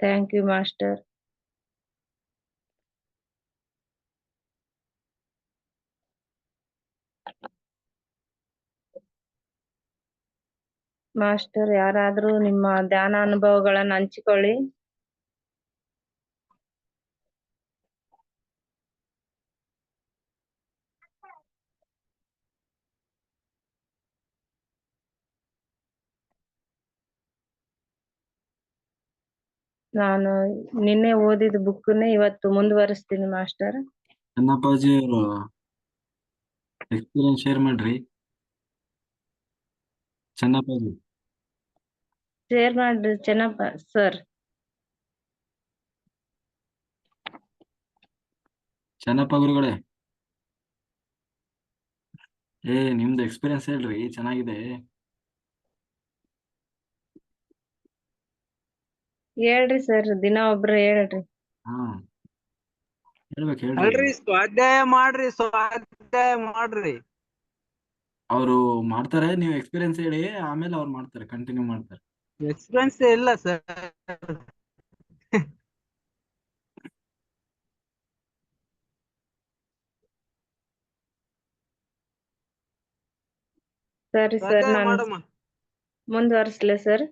Thank you master master ಯಾರಾದ್ರೂ ನಿಮ್ಮ ಧ್ಯಾನ ಅನುಭವಗಳನ್ನ ಹಂಚಿಕೊಳ್ಳಿ. ನಾನು ನಿನ್ನೆ ಓದಿದ ಬುಕ್ಕನ್ನೇ ಇವತ್ತು ಮುಂದುವರಿಸ್ತೀನಿ ಮಾಸ್ಟರ್. ಚನ್ನಪ್ಪಾಜಿ ಅವರು ಎಕ್ಸ್ಪೀರಿಯನ್ಸ್ ಶೇರ್ ಮಾಡ್ರಿ. ಚೆನ್ನಪ್ಪಾಜಿ. ಶೇರ್ ಮಾಡ್ರಿ ಚೆನ್ನಪ್ಪ ಸರ್ ಚೆನ್ನಪ್ಪ ಗುರುಗಳೇ. ಏ ನಿಮ್ದು ಎಕ್ಸ್ಪೀರಿಯನ್ಸ್ ಹೇಳ್ರಿ ಚೆನ್ನಾಗಿದೆ. ಹೇಳ್ರಿ ಸರ್ ದಿನ ಒಬ್ರು ಹೇಳ್ರಿ. ಹಾ ಹೇಳ್ಬೇಕು ಹೇಳ್ರಿ. ಅಲ್ರಿ ಸ್ವಾಧ್ಯಾಯ ಮಾಡ್ರಿ ಸ್ವಾಧ್ಯಾಯ ಮಾಡ್ರಿ. ಅವರು ಮಾಡ್ತಾರೆ ನೀವು ಎಕ್ಸ್ಪೀರಿಯನ್ಸ್ ಹೇಳಿ ಆಮೇಲೆ ಅವ್ರು ಮಾಡ್ತಾರೆ ಕಂಟಿನ್ಯೂ ಮಾಡ್ತಾರೆ. ಎಕ್ಸ್ಪೀರಿಯನ್ಸ್ ಇಲ್ಲ ಸರ್ ಸರಿ ಸರ್ ಸ್ವಾಧ್ಯಾಯ ನಾನು ಮಾಡಮ್ಮ. ಮುಂದುವರಿಸ್ಲೆ ಸರ್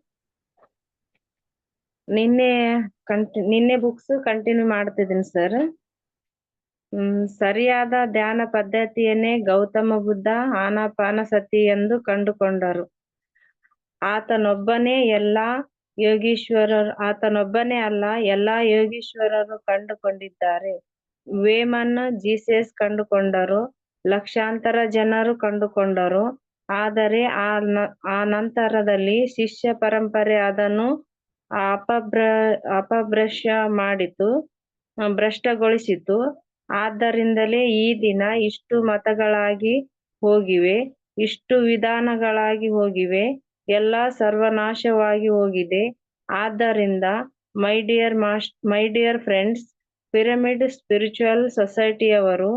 ನಿನ್ನೆ ಕಂಟಿ ನಿನ್ನೆ ಬುಕ್ಸ್ ಕಂಟಿನ್ಯೂ ಮಾಡ್ತಿದ್ದೀನಿ ಸರ್ ಸರಿಯಾದ ಧ್ಯಾನ ಪದ್ಧತಿಯನ್ನೇ ಗೌತಮ ಬುದ್ಧ ಆನಾಪಾನಸತಿ ಎಂದು ಕಂಡುಕೊಂಡರು. ಆತನೊಬ್ಬನೇ ಎಲ್ಲ ಯೋಗೀಶ್ವರರು, ಆತನೊಬ್ಬನೇ ಅಲ್ಲ, ಎಲ್ಲಾ ಯೋಗೀಶ್ವರರು ಕಂಡುಕೊಂಡಿದ್ದಾರೆ. ವೇಮನ್, ಜೀಸಸ್ ಕಂಡುಕೊಂಡರು, ಲಕ್ಷಾಂತರ ಜನರು ಕಂಡುಕೊಂಡರು. ಆದರೆ ಆ ಆ ನಂತರದಲ್ಲಿ ಶಿಷ್ಯ ಪರಂಪರೆ ಅದನ್ನು ಅಪಭ್ರ ಅಪಭ್ರಶ ಮಾಡಿತು, ಭ್ರಷ್ಟಗೊಳಿಸಿತು. ಆದ್ದರಿಂದಲೇ ಈ ದಿನ ಇಷ್ಟು ಮತಗಳಾಗಿ ಹೋಗಿವೆ, ಇಷ್ಟು ವಿಧಾನಗಳಾಗಿ ಹೋಗಿವೆ, ಎಲ್ಲ ಸರ್ವನಾಶವಾಗಿ ಹೋಗಿದೆ. ಆದ್ದರಿಂದ, my dear mass, my dear friends, pyramid spiritual ಸೊಸೈಟಿಯವರು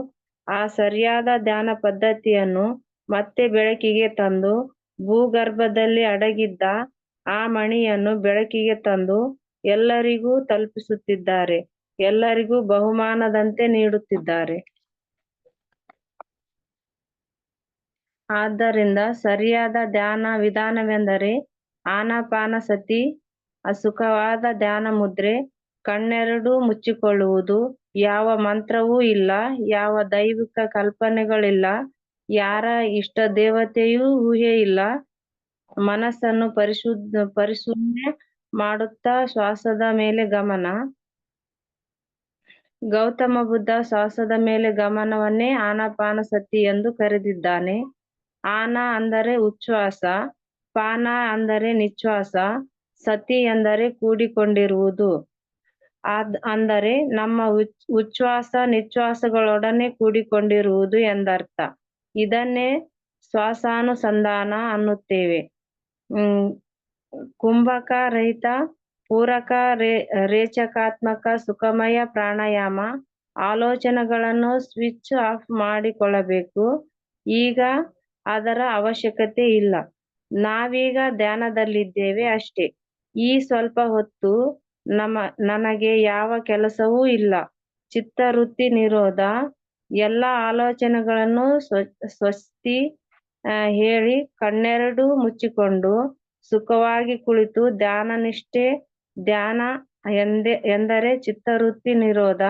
ಆ ಸರಿಯಾದ ಧ್ಯಾನ ಪದ್ಧತಿಯನ್ನು ಮತ್ತೆ ಬೆಳಕಿಗೆ ತಂದು, ಭೂಗರ್ಭದಲ್ಲಿ ಅಡಗಿದ್ದ ಆ ಮಣಿಯನ್ನು ಬೆಳಕಿಗೆ ತಂದು ಎಲ್ಲರಿಗೂ ತಲುಪಿಸುತ್ತಿದ್ದಾರೆ. ಎಲ್ಲರಿಗೂ ಬಹುಮಾನದಂತೆ ನೀಡುತ್ತಿದ್ದಾರೆ. ಆದ್ದರಿಂದ ಸರಿಯಾದ ಧ್ಯಾನ ವಿಧಾನವೆಂದರೆ ಆನಾಪಾನಸತಿ ಸುಖವಾದ ಧ್ಯಾನ ಮುದ್ರೆ, ಕಣ್ಣೆರಡು ಮುಚ್ಚಿಕೊಳ್ಳುವುದು. ಯಾವ ಮಂತ್ರವೂ ಇಲ್ಲ, ಯಾವ ದೈವಿಕ ಕಲ್ಪನೆಗಳಿಲ್ಲ, ಯಾರ ಇಷ್ಟ ದೇವತೆಯೂ ಊಹೆ ಇಲ್ಲ ಮನಸ್ಸನ್ನು ಪರಿಶುದ್ಧ ಪರಿಶುದ್ಧ ಮಾಡುತ್ತಾ ಶ್ವಾಸದ ಮೇಲೆ ಗಮನ. ಗೌತಮ ಬುದ್ಧ ಶ್ವಾಸದ ಮೇಲೆ ಗಮನವನ್ನೇ ಆನಾಪಾನಸತಿ ಎಂದು ಕರೆದಿದ್ದಾನೆ. ಆನ ಅಂದರೆ ಉಚ್ಛ್ವಾಸ, ಪಾನ ಅಂದರೆ ನಿಶ್ವಾಸ ಸತಿ ಎಂದರೆ ಕೂಡಿಕೊಂಡಿರುವುದು. ಅದ್ ಅಂದರೆ ನಮ್ಮ ಉಚ್, ಉಚ್ಛ್ವಾಸ, ನಿಚ್ಛ್ವಾಸಗಳೊಡನೆ ಕೂಡಿಕೊಂಡಿರುವುದು ಎಂದರ್ಥ. ಇದನ್ನೇ ಶ್ವಾಸಾನುಸಂಧಾನ ಅನ್ನುತ್ತೇವೆ. ಕುಂಭಕ ರಹಿತ ಪೂರಕ ರೇ, ರೇಚಕಾತ್ಮಕ, ಸುಖಮಯ ಪ್ರಾಣಾಯಾಮ, ಆಲೋಚನೆಗಳನ್ನು ಸ್ವಿಚ್ ಆಫ್ ಮಾಡಿಕೊಳ್ಳಬೇಕು. ಈಗ ಅದರ ಅವಶ್ಯಕತೆ ಇಲ್ಲ. ನಾವೀಗ ಧ್ಯಾನದಲ್ಲಿದ್ದೇವೆ ಅಷ್ಟೇ. ಈ ಸ್ವಲ್ಪ ಹೊತ್ತು ನಮ್ಮ, ನನಗೆ ಯಾವ ಕೆಲಸವೂ ಇಲ್ಲ. ಚಿತ್ತವೃತ್ತಿ ನಿರೋಧ. ಎಲ್ಲ ಆಲೋಚನೆಗಳನ್ನು ಸ್ವ, ಸ್ವಸ್ತಿ ಹೇಳಿ ಕಣ್ಣೆರಡು ಮುಚ್ಚಿಕೊಂಡು ಸುಖವಾಗಿ ಕುಳಿತು ಧ್ಯಾನ ನಿಷ್ಠೆ ಧ್ಯಾನ ಎಂದೆ, ಎಂದರೆ ಚಿತ್ತವೃತ್ತಿ ನಿರೋಧ.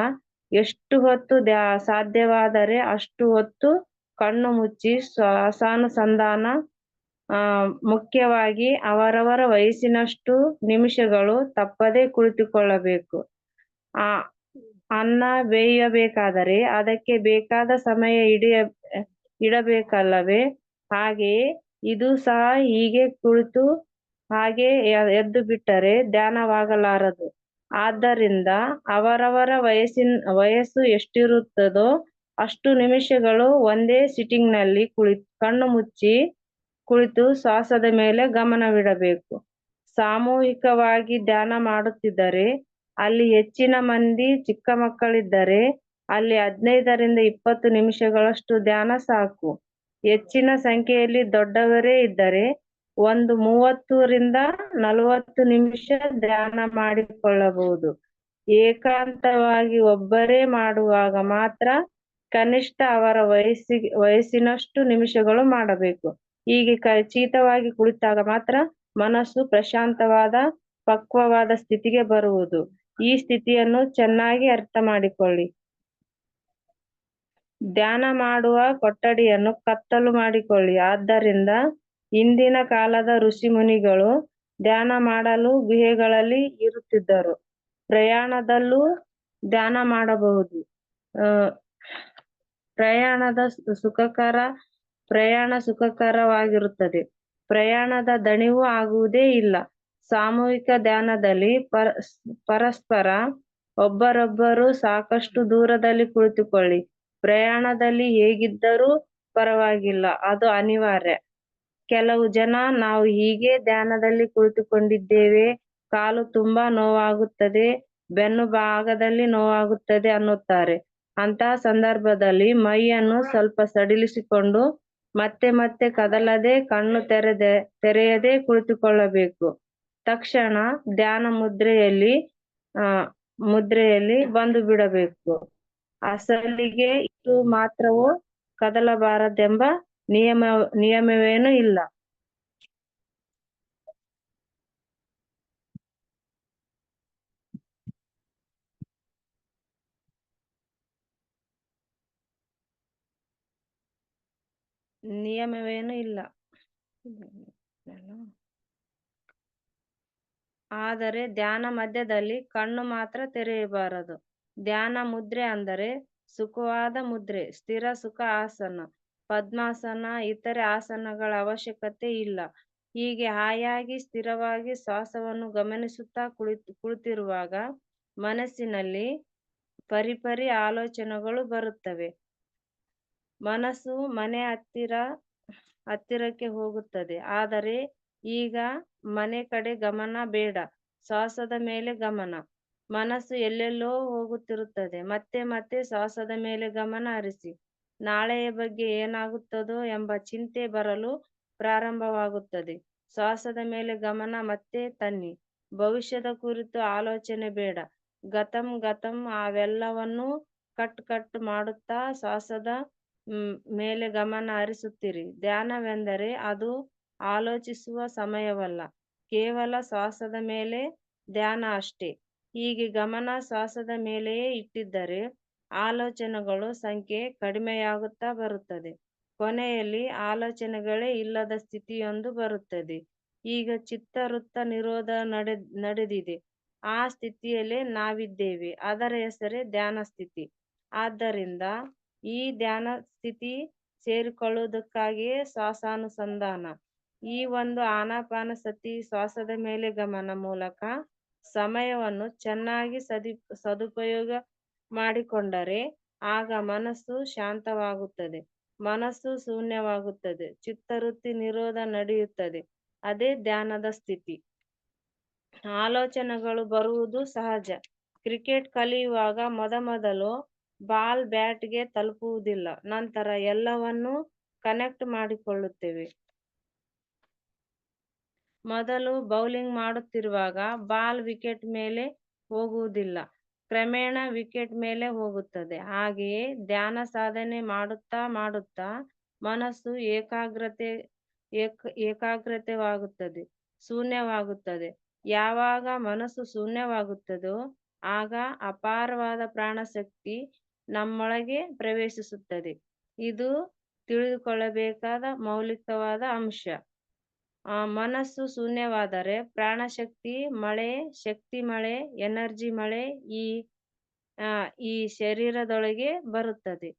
ಎಷ್ಟು ಹೊತ್ತು ದ್ಯಾ, ಸಾಧ್ಯವಾದರೆ ಅಷ್ಟು ಹೊತ್ತು ಕಣ್ಣು ಮುಚ್ಚಿ ಸ್ವಾಸಾನುಸಂಧಾನ ಆ, ಮುಖ್ಯವಾಗಿ ಅವರವರ ವಯಸ್ಸಿನಷ್ಟು ನಿಮಿಷಗಳು ತಪ್ಪದೆ ಕುಳಿತುಕೊಳ್ಳಬೇಕು. ಆ, ಅನ್ನ ಬೇಯಬೇಕಾದರೆ ಅದಕ್ಕೆ ಬೇಕಾದ ಸಮಯ ಹಿಡಿಯ ಇಡಬೇಕಲ್ಲವೇ? ಹಾಗೆಯೇ ಇದು ಸಹ ಹೀಗೆ ಕುಳಿತು ಹಾಗೆ ಎದ್ದು ಬಿಟ್ಟರೆ ಧ್ಯಾನವಾಗಲಾರದು. ಆದ್ದರಿಂದ ಅವರವರ ವಯಸ್ಸಿನ ವಯಸ್ಸು ಎಷ್ಟಿರುತ್ತದೋ ಅಷ್ಟು ನಿಮಿಷಗಳು ಒಂದೇ ಸಿಟ್ಟಿಂಗ್ನಲ್ಲಿ ಕುಳಿ ಕಣ್ಣು ಮುಚ್ಚಿ ಕುಳಿತು ಶ್ವಾಸದ ಮೇಲೆ ಗಮನವಿಡಬೇಕು. ಸಾಮೂಹಿಕವಾಗಿ ಧ್ಯಾನ ಮಾಡುತ್ತಿದ್ದರೆ ಅಲ್ಲಿ ಹೆಚ್ಚಿನ ಮಂದಿ ಚಿಕ್ಕ ಮಕ್ಕಳಿದ್ದರೆ ಅಲ್ಲಿ ಹದಿನೈದರಿಂದ ಇಪ್ಪತ್ತು ನಿಮಿಷಗಳಷ್ಟು ಧ್ಯಾನ ಸಾಕು. ಹೆಚ್ಚಿನ ಸಂಖ್ಯೆಯಲ್ಲಿ ದೊಡ್ಡವರೇ ಇದ್ದರೆ ಒಂದು ಮೂವತ್ತರಿಂದ ನಲವತ್ತು ನಿಮಿಷ ಧ್ಯಾನ ಮಾಡಿಕೊಳ್ಳಬಹುದು. ಏಕಾಂತವಾಗಿ ಒಬ್ಬರೇ ಮಾಡುವಾಗ ಮಾತ್ರ ಕನಿಷ್ಠ ಅವರ ವಯಸ್ಸಿ, ವಯಸ್ಸಿನಷ್ಟು ನಿಮಿಷಗಳು ಮಾಡಬೇಕು. ಹೀಗೆ ಖಚಿತವಾಗಿ ಕುಳಿತಾಗ ಮಾತ್ರ ಮನಸ್ಸು ಪ್ರಶಾಂತವಾದ, ಪಕ್ವವಾದ ಸ್ಥಿತಿಗೆ ಬರುವುದು. ಈ ಸ್ಥಿತಿಯನ್ನು ಚೆನ್ನಾಗಿ ಅರ್ಥ ಮಾಡಿಕೊಳ್ಳಿ. ಧ್ಯಾನ ಮಾಡುವ ಕೊಠಡಿಯನ್ನು ಕತ್ತಲು ಮಾಡಿಕೊಳ್ಳಿ. ಆದ್ದರಿಂದ ಹಿಂದಿನ ಕಾಲದ ಋಷಿ ಮುನಿಗಳು ಧ್ಯಾನ ಮಾಡಲು ಗುಹೆಗಳಲ್ಲಿ ಇರುತ್ತಿದ್ದರು. ಪ್ರಯಾಣದಲ್ಲೂ ಧ್ಯಾನ ಮಾಡಬಹುದು. ಪ್ರಯಾಣದ ಸುಖಕರ, ಪ್ರಯಾಣ ಸುಖಕರವಾಗಿರುತ್ತದೆ. ಪ್ರಯಾಣದ ದಣಿವು ಆಗುವುದೇ ಇಲ್ಲ. ಸಾಮೂಹಿಕ ಧ್ಯಾನದಲ್ಲಿ ಪರ, ಪರಸ್ಪರ ಒಬ್ಬರೊಬ್ಬರು ಸಾಕಷ್ಟು ದೂರದಲ್ಲಿ ಕುಳಿತುಕೊಳ್ಳಿ. ಪ್ರಯಾಣದಲ್ಲಿ ಹೇಗಿದ್ದರೂ ಪರವಾಗಿಲ್ಲ. ಅದು ಅನಿವಾರ್ಯ. ಕೆಲವು ಜನ ನಾವು ಹೀಗೆ ಧ್ಯಾನದಲ್ಲಿ ಕುಳಿತುಕೊಂಡಿದ್ದೇವೆ. ಕಾಲು ತುಂಬಾ ನೋವಾಗುತ್ತದೆ, ಬೆನ್ನು ಭಾಗದಲ್ಲಿ ನೋವಾಗುತ್ತದೆ ಅನ್ನುತ್ತಾರೆ. ಅಂತ ಸಂದರ್ಭದಲ್ಲಿ ಮೈಯನ್ನು ಸ್ವಲ್ಪ ಸಡಿಲಿಸಿಕೊಂಡು ಮತ್ತೆ ಮತ್ತೆ ಕದಲದೆ ಕಣ್ಣು ತೆರೆದೆ, ತೆರೆಯದೆ ಕುಳಿತುಕೊಳ್ಳಬೇಕು. ತಕ್ಷಣ ಧ್ಯಾನ ಮುದ್ರೆಯಲ್ಲಿ, ಆ, ಮುದ್ರೆಯಲ್ಲಿ ಬಂದು ಬಿಡಬೇಕು. ಅಸಲಿಗೆ ಇದು ಮಾತ್ರವೂ ಕದಲಬಾರದೆಂಬ ನಿಯಮ, ನಿಯಮವೇನೂ ಇಲ್ಲ. ನಿಯಮವೇನೂ ಇಲ್ಲ. ಆದರೆ ಧ್ಯಾನ ಮಧ್ಯದಲ್ಲಿ ಕಣ್ಣು ಮಾತ್ರ ತೆರೆಯಬಾರದು. ಧ್ಯಾನ ಮುದ್ರೆ ಅಂದರೆ ಸುಖವಾದ ಮುದ್ರೆ, ಸ್ಥಿರ ಸುಖ ಆಸನ, ಪದ್ಮಾಸನ, ಇತರೆ ಆಸನಗಳ ಅವಶ್ಯಕತೆ ಇಲ್ಲ. ಹೀಗೆ ಹಾಯಾಗಿ ಸ್ಥಿರವಾಗಿ ಶ್ವಾಸವನ್ನು ಗಮನಿಸುತ್ತಾ ಕುಳಿತು ಕುಳಿತಿರುವಾಗ ಮನಸ್ಸಿನಲ್ಲಿ ಪರಿಪರಿ ಆಲೋಚನೆಗಳು ಬರುತ್ತವೆ. ಮನಸ್ಸು ಮನೆ ಹತ್ತಿರ, ಹತ್ತಿರಕ್ಕೆ ಹೋಗುತ್ತದೆ. ಆದರೆ ಈಗ ಮನೆ ಕಡೆ ಗಮನ ಬೇಡ. ಶ್ವಾಸದ ಮೇಲೆ ಗಮನ. ಮನಸ್ಸು ಎಲ್ಲೆಲ್ಲೋ ಹೋಗುತ್ತಿರುತ್ತದೆ. ಮತ್ತೆ ಮತ್ತೆ ಶ್ವಾಸದ ಮೇಲೆ ಗಮನ ಹರಿಸಿ. ನಾಳೆಯ ಬಗ್ಗೆ ಏನಾಗುತ್ತದೋ ಎಂಬ ಚಿಂತೆ ಬರಲು ಪ್ರಾರಂಭವಾಗುತ್ತದೆ. ಶ್ವಾಸದ ಮೇಲೆ ಗಮನ ಮತ್ತೆ ತನ್ನಿ. ಭವಿಷ್ಯದ ಕುರಿತು ಆಲೋಚನೆ ಬೇಡ. ಗತಂ ಗತಂ ಅವೆಲ್ಲವನ್ನೂ ಕಟ್ ಕಟ್ ಮಾಡುತ್ತಾ ಶ್ವಾಸದ ಮೇಲೆ ಗಮನ ಹರಿಸುತ್ತೀರಿ. ಧ್ಯಾನವೆಂದರೆ ಅದು ಆಲೋಚಿಸುವ ಸಮಯವಲ್ಲ. ಕೇವಲ ಶ್ವಾಸದ ಮೇಲೆ ಧ್ಯಾನ ಅಷ್ಟೇ. ಹೀಗೆ ಗಮನ ಶ್ವಾಸದ ಮೇಲೆಯೇ ಇಟ್ಟಿದ್ದರೆ ಆಲೋಚನೆಗಳು ಸಂಖ್ಯೆ ಕಡಿಮೆಯಾಗುತ್ತಾ ಬರುತ್ತದೆ. ಕೊನೆಯಲ್ಲಿ ಆಲೋಚನೆಗಳೇ ಇಲ್ಲದ ಸ್ಥಿತಿಯೊಂದು ಬರುತ್ತದೆ. ಈಗ ಚಿತ್ತವೃತ್ತ ನಿರೋಧ ನಡೆ, ನಡೆದಿದೆ. ಆ ಸ್ಥಿತಿಯಲ್ಲೇ ನಾವಿದ್ದೇವೆ. ಅದರ ಹೆಸರೇ ಧ್ಯಾನ ಸ್ಥಿತಿ. ಆದ್ದರಿಂದ ಈ ಧ್ಯಾನ ಸ್ಥಿತಿ ಸೇರಿಕೊಳ್ಳುವುದಕ್ಕಾಗಿಯೇ ಶ್ವಾಸಾನುಸಂಧಾನ. ಈ ಒಂದು ಆನಾಪಾನಸತಿ ಶ್ವಾಸದ ಮೇಲೆ ಗಮನ ಮೂಲಕ ಸಮಯವನ್ನು ಚೆನ್ನಾಗಿ ಸದಿ, ಸದುಪಯೋಗ ಮಾಡಿಕೊಂಡರೆ ಆಗ ಮನಸ್ಸು ಶಾಂತವಾಗುತ್ತದೆ. ಮನಸ್ಸು ಶೂನ್ಯವಾಗುತ್ತದೆ. ಚಿತ್ತವೃತ್ತಿ ನಿರೋಧ ನಡೆಯುತ್ತದೆ. ಅದೇ ಧ್ಯಾನದ ಸ್ಥಿತಿ. ಆಲೋಚನೆಗಳು ಬರುವುದು ಸಹಜ. ಕ್ರಿಕೆಟ್ ಕಲಿಯುವಾಗ ಮೊದಮೊದಲು ಬಾಲ್ ಬ್ಯಾಟ್ಗೆ ತಲುಪುವುದಿಲ್ಲ. ನಂತರ ಎಲ್ಲವನ್ನೂ ಕನೆಕ್ಟ್ ಮಾಡಿಕೊಳ್ಳುತ್ತೇವೆ. ಮೊದಲು ಬೌಲಿಂಗ್ ಮಾಡುತ್ತಿರುವಾಗ ಬಾಲ್ ವಿಕೆಟ್ ಮೇಲೆ ಹೋಗುವುದಿಲ್ಲ. ಕ್ರಮೇಣ ವಿಕೆಟ್ ಮೇಲೆ ಹೋಗುತ್ತದೆ. ಹಾಗೆಯೇ ಧ್ಯಾನ ಸಾಧನೆ ಮಾಡುತ್ತಾ ಮಾಡುತ್ತಾ ಮನಸ್ಸು ಏಕಾಗ್ರತೆ, ಏಕ, ಏಕಾಗ್ರತೆವಾಗುತ್ತದೆ, ಶೂನ್ಯವಾಗುತ್ತದೆ. ಯಾವಾಗ ಮನಸ್ಸು ಶೂನ್ಯವಾಗುತ್ತದೋ ಆಗ ಅಪಾರವಾದ ಪ್ರಾಣಶಕ್ತಿ ನಮ್ಮೊಳಗೆ ಪ್ರವೇಶಿಸುತ್ತದೆ. ಇದು ತಿಳಿದುಕೊಳ್ಳಬೇಕಾದ ಮೌಲಿಕವಾದ ಅಂಶ. ಮನಸ್ಸು ಶೂನ್ಯವಾದರೆ ಪ್ರಾಣಶಕ್ತಿ, ಮಳೆ, ಶಕ್ತಿ ಮಳೆ, ಎನರ್ಜಿ ಮಳೆ ಈ, ಆ, ಈ ಶರೀರದೊಳಗೆ ಬರುತ್ತದೆ.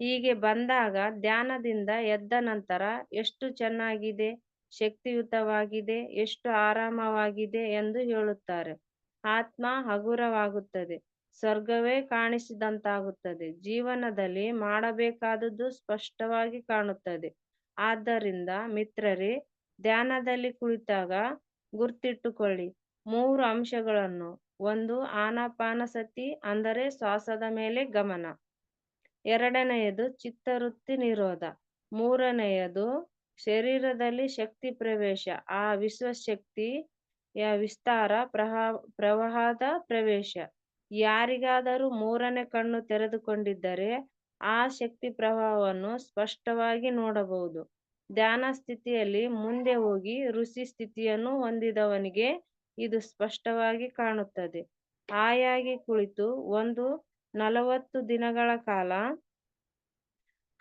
ಹೀಗೆ ಬಂದಾಗ ಧ್ಯಾನದಿಂದ ಎದ್ದ ನಂತರ ಎಷ್ಟು ಚೆನ್ನಾಗಿದೆ, ಶಕ್ತಿಯುತವಾಗಿದೆ, ಎಷ್ಟು ಆರಾಮವಾಗಿದೆ ಎಂದು ಹೇಳುತ್ತಾರೆ. ಆತ್ಮ ಹಗುರವಾಗುತ್ತದೆ, ಸ್ವರ್ಗವೇ ಕಾಣಿಸಿದಂತಾಗುತ್ತದೆ, ಜೀವನದಲ್ಲಿ ಮಾಡಬೇಕಾದದ್ದು ಸ್ಪಷ್ಟವಾಗಿ ಕಾಣುತ್ತದೆ. ಆದ್ದರಿಂದ ಮಿತ್ರರೇ ಧ್ಯಾನದಲ್ಲಿ ಕುಳಿತಾಗ ಗುರ್ತಿಟ್ಟುಕೊಳ್ಳಿ. ಮೂರು ಅಂಶಗಳನ್ನು. ಒಂದು ಆನಾಪಾನಸತಿ ಅಂದರೆ ಶ್ವಾಸದ ಮೇಲೆ ಗಮನ. ಎರಡನೆಯದು, ಚಿತ್ತವೃತ್ತಿ ನಿರೋಧ. ಮೂರನೆಯದು, ಶರೀರದಲ್ಲಿ ಶಕ್ತಿ ಪ್ರವೇಶ. ಆ ವಿಶ್ವಶಕ್ತಿಯ ವಿಸ್ತಾರ, ಪ್ರಹಾ, ಪ್ರವಾಹದ ಪ್ರವೇಶ. ಯಾರಿಗಾದರೂ ಮೂರನೇ ಕಣ್ಣು ತೆರೆದುಕೊಂಡಿದ್ದರೆ, ಆ ಶಕ್ತಿ ಪ್ರವಾಹವನ್ನು ಸ್ಪಷ್ಟವಾಗಿ ನೋಡಬಹುದು. ಧ್ಯಾನ ಸ್ಥಿತಿಯಲ್ಲಿ ಮುಂದೆ ಹೋಗಿ ಋಷಿ ಸ್ಥಿತಿಯನ್ನು ಹೊಂದಿದವನಿಗೆ ಇದು ಸ್ಪಷ್ಟವಾಗಿ ಕಾಣುತ್ತದೆ. ಆಯಾಗಿ ಕುಳಿತು ಒಂದು ನಲವತ್ತು ದಿನಗಳ ಕಾಲ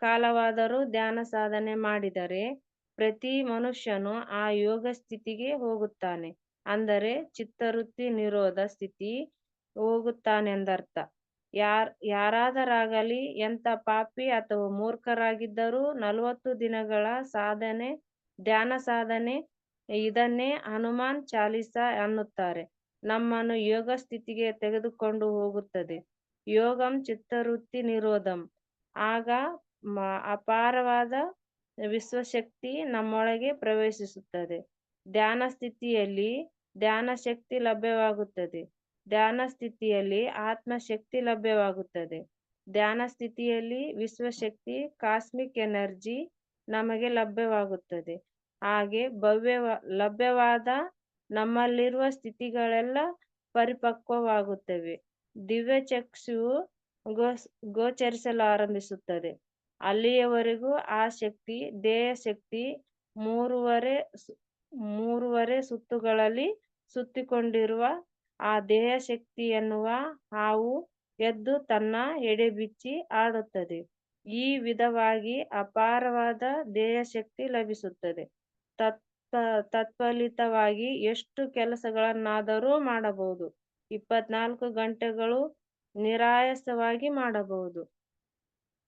ಕಾಲವಾದರೂ ಧ್ಯಾನ ಸಾಧನೆ ಮಾಡಿದರೆ ಪ್ರತಿ ಮನುಷ್ಯನು ಆ ಯೋಗ ಸ್ಥಿತಿಗೆ ಹೋಗುತ್ತಾನೆ. ಅಂದರೆ ಚಿತ್ತವೃತ್ತಿ ನಿರೋಧ ಸ್ಥಿತಿ ಹೋಗುತ್ತಾನೆಂದರ್ಥ. ಯಾರ್, ಯಾರಾದರಾಗಲಿ ಎಂಥ ಪಾಪಿ ಅಥವಾ ಮೂರ್ಖರಾಗಿದ್ದರೂ ನಲವತ್ತು ದಿನಗಳ ಸಾಧನೆ, ಧ್ಯಾನ ಸಾಧನೆ, ಇದನ್ನೇ ಹನುಮಾನ್ ಚಾಲಿಸ ಅನ್ನುತ್ತಾರೆ. ನಮ್ಮನ್ನು ಯೋಗ ಸ್ಥಿತಿಗೆ ತೆಗೆದುಕೊಂಡು ಹೋಗುತ್ತದೆ. ಯೋಗಂ ಚಿತ್ತವೃತ್ತಿ ನಿರೋಧಂ. ಆಗ ಅಪಾರವಾದ ವಿಶ್ವಶಕ್ತಿ ನಮ್ಮೊಳಗೆ ಪ್ರವೇಶಿಸುತ್ತದೆ. ಧ್ಯಾನ ಸ್ಥಿತಿಯಲ್ಲಿ ಧ್ಯಾನ ಶಕ್ತಿ ಲಭ್ಯವಾಗುತ್ತದೆ. ಧ್ಯಾನ ಸ್ಥಿತಿಯಲ್ಲಿ ಆತ್ಮಶಕ್ತಿ ಲಭ್ಯವಾಗುತ್ತದೆ. ಧ್ಯಾನ ಸ್ಥಿತಿಯಲ್ಲಿ ವಿಶ್ವಶಕ್ತಿ, ಕಾಸ್ಮಿಕ್ ಎನರ್ಜಿ ನಮಗೆ ಲಭ್ಯವಾಗುತ್ತದೆ. ಹಾಗೆ ಭವ್ಯ ಲಭ್ಯವಾದ ನಮ್ಮಲ್ಲಿರುವ ಸ್ಥಿತಿಗಳೆಲ್ಲ ಪರಿಪಕ್ವವಾಗುತ್ತವೆ. ದಿವ್ಯ ಗೋ ಸ್ ಗೋಚರಿಸಲಾರಂಭಿಸುತ್ತದೆ. ಅಲ್ಲಿಯವರೆಗೂ ಆ ಶಕ್ತಿ ದೇಹ ಶಕ್ತಿ ಮೂರುವರೆ ಮೂರುವರೆ ಸುತ್ತುಗಳಲ್ಲಿ ಸುತ್ತಿಕೊಂಡಿರುವ ಆ ದೇಹ ಶಕ್ತಿ ಎನ್ನುವ ಹಾವು ಎದ್ದು ತನ್ನ ಎಡೆಬಿಚ್ಚಿ ಆಡುತ್ತದೆ. ಈ ವಿಧವಾಗಿ ಅಪಾರವಾದ ದೇಹ ಶಕ್ತಿ ಲಭಿಸುತ್ತದೆ. ತತ್, ತತ್ಫಲಿತವಾಗಿ ಎಷ್ಟು ಕೆಲಸಗಳನ್ನಾದರೂ ಮಾಡಬಹುದು. ಇಪ್ಪತ್ನಾಲ್ಕು ಗಂಟೆಗಳು ನಿರಾಯಾಸವಾಗಿ ಮಾಡಬಹುದು.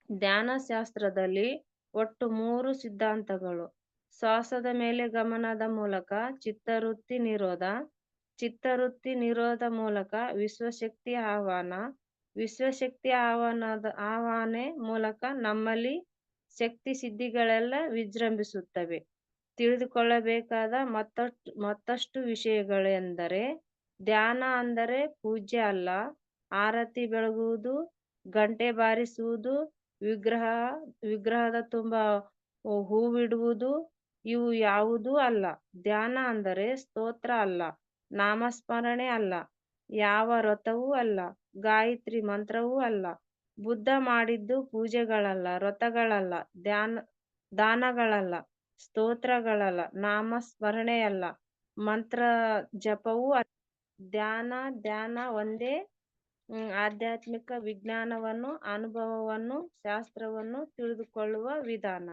ಧ್ಯಾನ ಶಾಸ್ತ್ರದಲ್ಲಿ ಒಟ್ಟು ಮೂರು ಸಿದ್ಧಾಂತಗಳು. ಶ್ವಾಸದ ಮೇಲೆ ಗಮನದ ಮೂಲಕ ಚಿತ್ತವೃತ್ತಿ ನಿರೋಧ ಚಿತ್ತವೃತ್ತಿ ನಿರೋಧ ಮೂಲಕ ವಿಶ್ವಶಕ್ತಿ ಆಹ್ವಾನ. ವಿಶ್ವಶಕ್ತಿ ಆಹ್ವಾನದ, ಆಹ್ವಾನೆ ಮೂಲಕ ನಮ್ಮಲ್ಲಿ ಶಕ್ತಿ ಸಿದ್ಧಿಗಳೆಲ್ಲ ವಿಜೃಂಭಿಸುತ್ತವೆ. ತಿಳಿದುಕೊಳ್ಳಬೇಕಾದ ಮತ್ತಷ್ಟು ಮತ್ತಷ್ಟು ವಿಷಯಗಳೆಂದರೆ, ಧ್ಯಾನ ಅಂದರೆ ಪೂಜೆ ಅಲ್ಲ. ಆರತಿ ಬೆಳಗುವುದು, ಗಂಟೆ ಬಾರಿಸುವುದು, ವಿಗ್ರಹ, ವಿಗ್ರಹದ ತುಂಬ ಹೂವಿಡುವುದು, ಇವು ಯಾವುದೂ ಅಲ್ಲ. ಧ್ಯಾನ ಅಂದರೆ ಸ್ತೋತ್ರ ಅಲ್ಲ. ನಾಮಸ್ಮರಣೆ ಅಲ್ಲ, ಯಾವ ವ್ರತವೂ ಅಲ್ಲ, ಗಾಯತ್ರಿ ಮಂತ್ರವೂ ಅಲ್ಲ. ಬುದ್ಧ ಮಾಡಿದ್ದು ಪೂಜೆಗಳಲ್ಲ, ವ್ರತಗಳಲ್ಲ, ಧ್ಯಾನ, ದಾನಗಳಲ್ಲ, ಸ್ತೋತ್ರಗಳಲ್ಲ ನಾಮಸ್ಮರಣೆಯಲ್ಲ ಮಂತ್ರ ಜಪವೂ ಧ್ಯಾನ ಧ್ಯಾನ ಒಂದೇ ಆಧ್ಯಾತ್ಮಿಕ ವಿಜ್ಞಾನವನ್ನು, ಅನುಭವವನ್ನು, ಶಾಸ್ತ್ರವನ್ನು ತಿಳಿದುಕೊಳ್ಳುವ ವಿಧಾನ.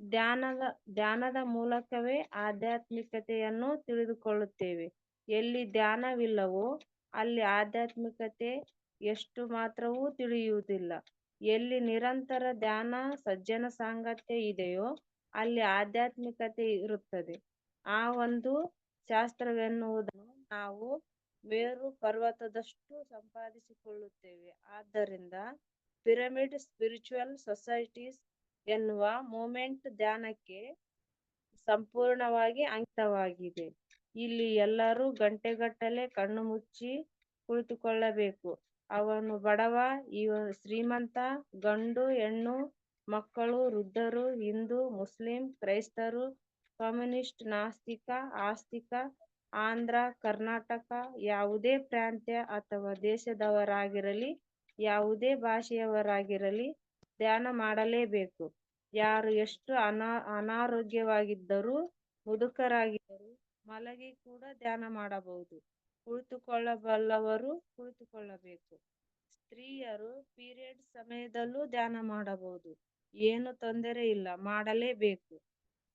ಧ್ಯಾನದ ಧ್ಯಾನದ ಮೂಲಕವೇ ಆಧ್ಯಾತ್ಮಿಕತೆಯನ್ನು ತಿಳಿದುಕೊಳ್ಳುತ್ತೇವೆ. ಎಲ್ಲಿ ಧ್ಯಾನವಿಲ್ಲವೋ ಅಲ್ಲಿ ಆಧ್ಯಾತ್ಮಿಕತೆ ಎಷ್ಟು ಮಾತ್ರವೂ ತಿಳಿಯುವುದಿಲ್ಲ. ಎಲ್ಲಿ ನಿರಂತರ ಧ್ಯಾನ ಸಜ್ಜನ ಸಾಂಗತ್ಯ ಇದೆಯೋ ಅಲ್ಲಿ ಆಧ್ಯಾತ್ಮಿಕತೆ ಇರುತ್ತದೆ. ಆ ಒಂದು ಶಾಸ್ತ್ರವೆನ್ನುವುದನ್ನು ನಾವು ಮೇರು ಪರ್ವತದಷ್ಟು ಸಂಪಾದಿಸಿಕೊಳ್ಳುತ್ತೇವೆ. ಆದ್ದರಿಂದ ಪಿರಮಿಡ್ ಸ್ಪಿರಿಚುವಲ್ ಸೊಸೈಟೀಸ್ ಎನ್ನುವ ಮೂಮೆಂಟ್ ಧ್ಯಾನಕ್ಕೆ ಸಂಪೂರ್ಣವಾಗಿ ಅಂಕಿತವಾಗಿದೆ. ಇಲ್ಲಿ ಎಲ್ಲರೂ ಗಂಟೆಗಟ್ಟಲೆ ಕಣ್ಣು ಮುಚ್ಚಿ ಕುಳಿತುಕೊಳ್ಳಬೇಕು. ಅವನು ಬಡವ, ಇವ ಶ್ರೀಮಂತ, ಗಂಡು, ಹೆಣ್ಣು, ಮಕ್ಕಳು, ವೃದ್ಧರು, ಹಿಂದೂ, ಮುಸ್ಲಿಂ, ಕ್ರೈಸ್ತರು, ಕಮ್ಯುನಿಸ್ಟ್, ನಾಸ್ತಿಕ, ಆಸ್ತಿಕ, ಆಂಧ್ರ, ಕರ್ನಾಟಕ, ಯಾವುದೇ ಪ್ರಾಂತ್ಯ ಅಥವಾ ದೇಶದವರಾಗಿರಲಿ, ಯಾವುದೇ ಭಾಷೆಯವರಾಗಿರಲಿ ಧ್ಯಾನ ಮಾಡಲೇಬೇಕು. ಯಾರು ಎಷ್ಟು ಅನಾ, ಅನಾರೋಗ್ಯವಾಗಿದ್ದರೂ ಮುದುಕರಾಗಿದ್ದರೂ ಮಲಗಿ ಕೂಡ ಧ್ಯಾನ ಮಾಡಬಹುದು. ಕುಳಿತುಕೊಳ್ಳಬಲ್ಲವರು ಕುಳಿತುಕೊಳ್ಳಬೇಕು. ಸ್ತ್ರೀಯರು ಪೀರಿಯಡ್ ಸಮಯದಲ್ಲೂ ಧ್ಯಾನ ಮಾಡಬಹುದು. ಏನು ತೊಂದರೆ ಇಲ್ಲ, ಮಾಡಲೇಬೇಕು.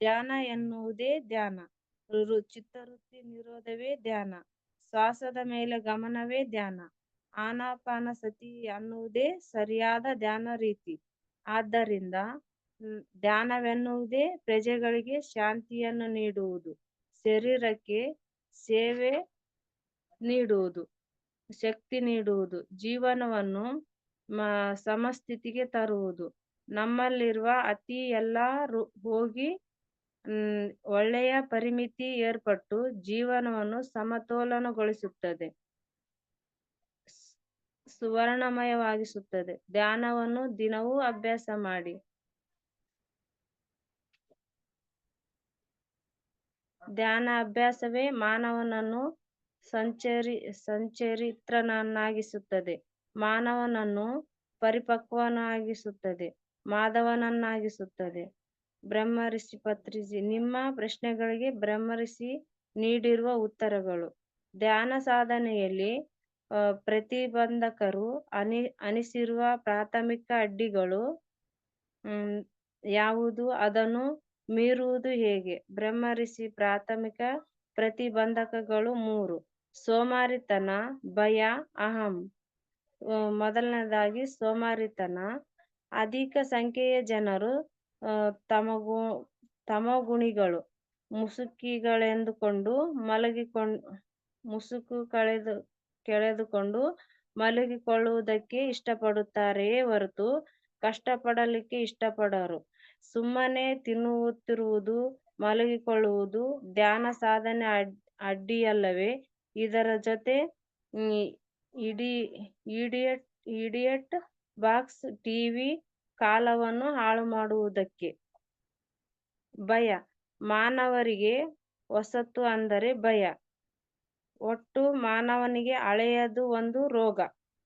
ಧ್ಯಾನ ಎನ್ನುವುದೇ ಧ್ಯಾನ. ಚಿತ್ತವೃತ್ತಿ ನಿರೋಧವೇ ಧ್ಯಾನ. ಶ್ವಾಸದ ಮೇಲೆ ಗಮನವೇ ಧ್ಯಾನ. ಆನಾಪಾನ ಸತಿ ಅನ್ನುವುದೇ ಸರಿಯಾದ ಧ್ಯಾನ ರೀತಿ. ಆದ್ದರಿಂದ ಧ್ಯಾನವೆನ್ನುವುದೇ ಪ್ರಜೆಗಳಿಗೆ ಶಾಂತಿಯನ್ನು ನೀಡುವುದು. ಶರೀರಕ್ಕೆ ಸೇವೆ ನೀಡುವುದು, ಶಕ್ತಿ ನೀಡುವುದು, ಜೀವನವನ್ನು ಸಮಸ್ಥಿತಿಗೆ ತರುವುದು. ನಮ್ಮಲ್ಲಿರುವ ಅತಿ ಎಲ್ಲ ಹೋಗಿ ಒಳ್ಳೆಯ ಪರಿಮಿತಿ ಏರ್ಪಟ್ಟು ಜೀವನವನ್ನು ಸಮತೋಲನಗೊಳಿಸುತ್ತದೆ. ಸುವರ್ಣಮಯವಾಗಿಸುತ್ತದೆ. ಧ್ಯಾನವನ್ನು ದಿನವೂ ಅಭ್ಯಾಸ ಮಾಡಿ. ಧ್ಯಾನ ಅಭ್ಯಾಸವೇ ಮಾನವನನ್ನು ಸಂಚರಿ, ಸಂಚರಿತ್ರನನ್ನಾಗಿಸುತ್ತದೆ. ಮಾನವನನ್ನು ಪರಿಪಕ್ವನಾಗಿಸುತ್ತದೆ ಮಾಧವನನ್ನಾಗಿಸುತ್ತದೆ ಬ್ರಹ್ಮರಿಷಿ ಪತ್ರಿಸಿ ನಿಮ್ಮ ಪ್ರಶ್ನೆಗಳಿಗೆ ಬ್ರಹ್ಮರಿಷಿ ನೀಡಿರುವ ಉತ್ತರಗಳು. ಧ್ಯಾನ ಸಾಧನೆಯಲ್ಲಿ ಪ್ರತಿಬಂಧಕರು ಅನಿ, ಅನಿಸಿರುವ ಪ್ರಾಥಮಿಕ ಅಡ್ಡಿಗಳು, ಹ್ಮ್, ಯಾವುದು? ಅದನ್ನು ಮೀರುವುದು ಹೇಗೆ? ಬ್ರಹ್ಮರಿಷಿ ಪ್ರಾಥಮಿಕ ಪ್ರತಿಬಂಧಕಗಳು ಮೂರು. ಸೋಮಾರಿತನ, ಭಯ, ಅಹಂ. ಮೊದಲನೇದಾಗಿ ಸೋಮಾರಿತನ. ಅಧಿಕ ಸಂಖ್ಯೆಯ ಜನರು ತಮಗು, ತಮೋಗುಣಿಗಳು. ಮುಸುಕಿಗಳೆಂದುಕೊಂಡು ಮಲಗಿಕೊಂಡು, ಮುಸುಕು ಕಳೆದು, ಕೆಳೆದುಕೊಂಡು ಮಲಗಿಕೊಳ್ಳುವುದಕ್ಕೆ ಇಷ್ಟಪಡುತ್ತಾರೆಯೇ ಹೊರತು ಕಷ್ಟಪಡಲಿಕ್ಕೆ ಇಷ್ಟಪಡರು. ಸುಮ್ಮನೆ ತಿನ್ನುತ್ತಿರುವುದು, ಮಲಗಿಕೊಳ್ಳುವುದು ಧ್ಯಾನ ಸಾಧನೆ ಅಡ್, ಅಡ್ಡಿಯಲ್ಲವೇ? ಇದರ ಜೊತೆ ಇಡಿ, ಇಡಿಯಟ್ ಇಡಿಯಟ್ ಬಾಕ್ಸ್, ಟಿವಿ ಕಾಲವನ್ನು ಹಾಳು ಮಾಡುವುದಕ್ಕೆ ಭಯ. ಮಾನವರಿಗೆ ಹೊಸತು ಅಂದರೆ ಭಯ. ಒಟ್ಟು ಮಾನವನಿಗೆ ಹಳೆಯದು ಒಂದು ರೋಗ.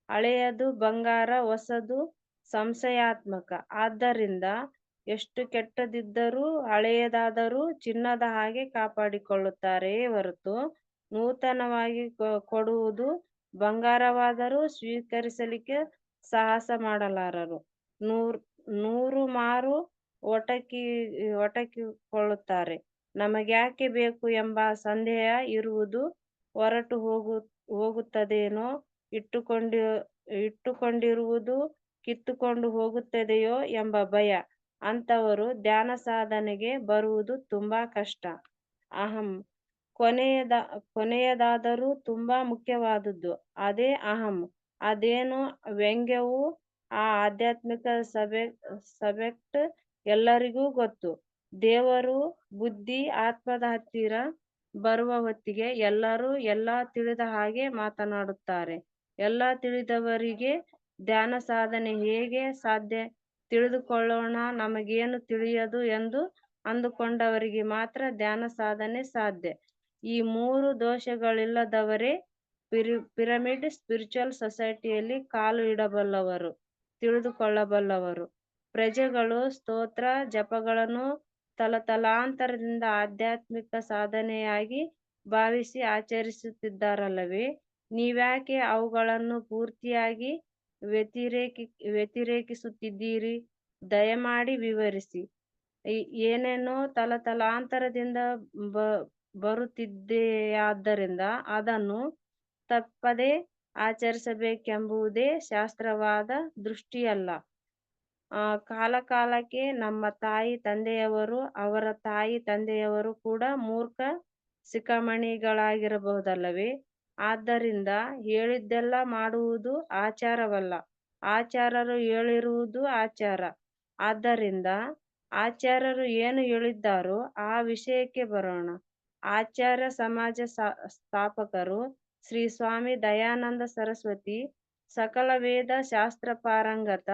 ಹಳೆಯದು ಬಂಗಾರ, ಹೊಸದು ಸಂಶಯಾತ್ಮಕ. ಆದ್ದರಿಂದ ಎಷ್ಟು ಕೆಟ್ಟದಿದ್ದರೂ ಹಳೆಯದಾದರೂ ಚಿನ್ನದ ಹಾಗೆ ಕಾಪಾಡಿಕೊಳ್ಳುತ್ತಾರೆಯೇ ಹೊರತು ನೂತನವಾಗಿ ಕೊಡುವುದು ಬಂಗಾರವಾದರೂ ಸ್ವೀಕರಿಸಲಿಕ್ಕೆ ಸಾಹಸ ಮಾಡಲಾರರು. ನೂರ್, ನೂರು ಮಾರು ಒಟಕಿ, ಒಟಕಿಕೊಳ್ಳುತ್ತಾರೆ. ನಮಗ್ಯಾಕೆ ಬೇಕು ಎಂಬ ಸಂದೇಹ ಇರುವುದು ಹೊರಟು ಹೋಗು, ಹೋಗುತ್ತದೇನೋ ಇಟ್ಟುಕೊಂಡಿ, ಇಟ್ಟುಕೊಂಡಿರುವುದು ಕಿತ್ತುಕೊಂಡು ಹೋಗುತ್ತದೆಯೋ ಎಂಬ ಭಯ. ಅಂತವರು ಧ್ಯಾನ ಸಾಧನೆಗೆ ಬರುವುದು ತುಂಬಾ ಕಷ್ಟ. ಅಹಂ. ಕೊನೆಯದ, ಕೊನೆಯದಾದರೂ ತುಂಬಾ ಮುಖ್ಯವಾದದ್ದು. ಅದೇ ಅಹಂ. ಅದೇನು ವ್ಯಂಗ್ಯವು ಆ ಆಧ್ಯಾತ್ಮಿಕ ಸಬೆ ಸಬೆಕ್ಟ್ ಎಲ್ಲರಿಗೂ ಗೊತ್ತು. ದೇವರು, ಬುದ್ಧಿ, ಆತ್ಮದ ಹತ್ತಿರ ಬರುವ ಹೊತ್ತಿಗೆ ಎಲ್ಲರೂ ಎಲ್ಲ ತಿಳಿದ ಹಾಗೆ ಮಾತನಾಡುತ್ತಾರೆ. ಎಲ್ಲ ತಿಳಿದವರಿಗೆ ಧ್ಯಾನ ಸಾಧನೆ ಹೇಗೆ ಸಾಧ್ಯ? ತಿಳಿದುಕೊಳ್ಳೋಣ, ನಮಗೇನು ತಿಳಿಯದು ಎಂದು ಅಂದುಕೊಂಡವರಿಗೆ ಮಾತ್ರ ಧ್ಯಾನ ಸಾಧನೆ ಸಾಧ್ಯ. ಈ ಮೂರು ದೋಷಗಳಿಲ್ಲದವರೇ ಪಿರಿ, ಪಿರಮಿಡ್ ಸ್ಪಿರಿಚುವಲ್ ಸೊಸೈಟಿಯಲ್ಲಿ ಕಾಲು ಇಡಬಲ್ಲವರು, ತಿಳಿದುಕೊಳ್ಳಬಲ್ಲವರು. ಪ್ರಜೆಗಳು ಸ್ತೋತ್ರ, ಜಪಗಳನ್ನು ತಲತಲಾಂತರದಿಂದ ಆಧ್ಯಾತ್ಮಿಕ ಸಾಧನೆಯಾಗಿ ಭಾವಿಸಿ ಆಚರಿಸುತ್ತಿದ್ದಾರಲ್ಲವೇ? ನೀವ್ಯಾಕೆ ಅವುಗಳನ್ನು ಪೂರ್ತಿಯಾಗಿ ವ್ಯತಿರೇಕಿ, ವ್ಯತಿರೇಕಿಸುತ್ತಿದ್ದೀರಿ? ದಯಮಾಡಿ ವಿವರಿಸಿ. ಏನೇನೋ ತಲತಲಾಂತರದಿಂದ ಬ ಬರುತ್ತಿದ್ದೆಯಾದ್ದರಿಂದ ಅದನ್ನು ತಪ್ಪದೆ ಆಚರಿಸಬೇಕೆಂಬುದೇ ಶಾಸ್ತ್ರವಾದ ದೃಷ್ಟಿಯಲ್ಲ. ಕಾಲಕಾಲಕ್ಕೆ ನಮ್ಮ ತಾಯಿ ತಂದೆಯವರು, ಅವರ ತಾಯಿ ತಂದೆಯವರು ಕೂಡ ಮೂರ್ಖ ಶಿಖಾಮಣಿಗಳಾಗಿರಬಹುದಲ್ಲವೇ? ಆದ್ದರಿಂದ ಹೇಳಿದ್ದೆಲ್ಲ ಮಾಡುವುದು ಆಚಾರವಲ್ಲ. ಆಚಾರರು ಹೇಳಿರುವುದು ಆಚಾರ. ಆದ್ದರಿಂದ ಆಚಾರ್ಯರು ಏನು ಹೇಳಿದ್ದಾರೋ ಆ ವಿಷಯಕ್ಕೆ ಬರೋಣ. ಆಚಾರ್ಯ ಸಮಾಜ ಸ್ಥಾಪಕರು ಶ್ರೀ ಸ್ವಾಮಿ ದಯಾನಂದ ಸರಸ್ವತಿ, ಸಕಲ ವೇದ ಶಾಸ್ತ್ರ ಪಾರಂಗತ